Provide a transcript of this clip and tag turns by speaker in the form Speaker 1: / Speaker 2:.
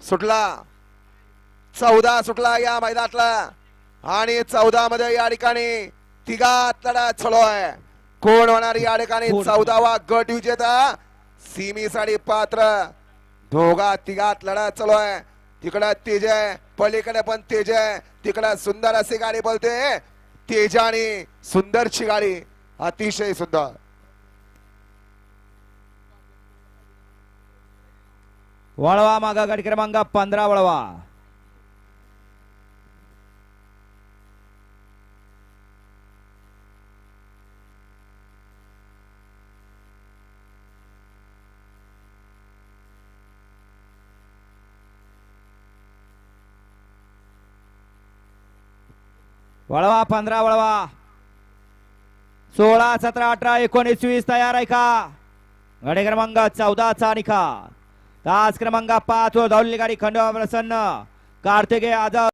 Speaker 1: सुटला. चौदा सुटला या मैदानातला. आणि चौदा मध्ये या ठिकाणी तिघात लढा चालू आहे कोण होणार या ठिकाणी?
Speaker 2: कोण?
Speaker 1: चौदावा गट विजेता सीमीसाठी पात्र. दोघा तिघात लढा चालू आहे तिकडं तेज आहे पलीकडे पण तेज आहे तिकडं सुंदर अशी गाडी बोलते तेजाने सुंदरची गाडी. अतिशय सुंदर.
Speaker 2: वळवा मागा गाडी क्रमांक पंधरा वळवा. वळवा पंधरा वळवा. सोळा सतरा अठरा एकोणीस वीस तयार आहे का? गाडी क्रमांक चौदाचा निकाल. तास क्रमांक पाच वर धावलेली गाडी खंडोबा प्रसन्न कार्तिकेय आझाद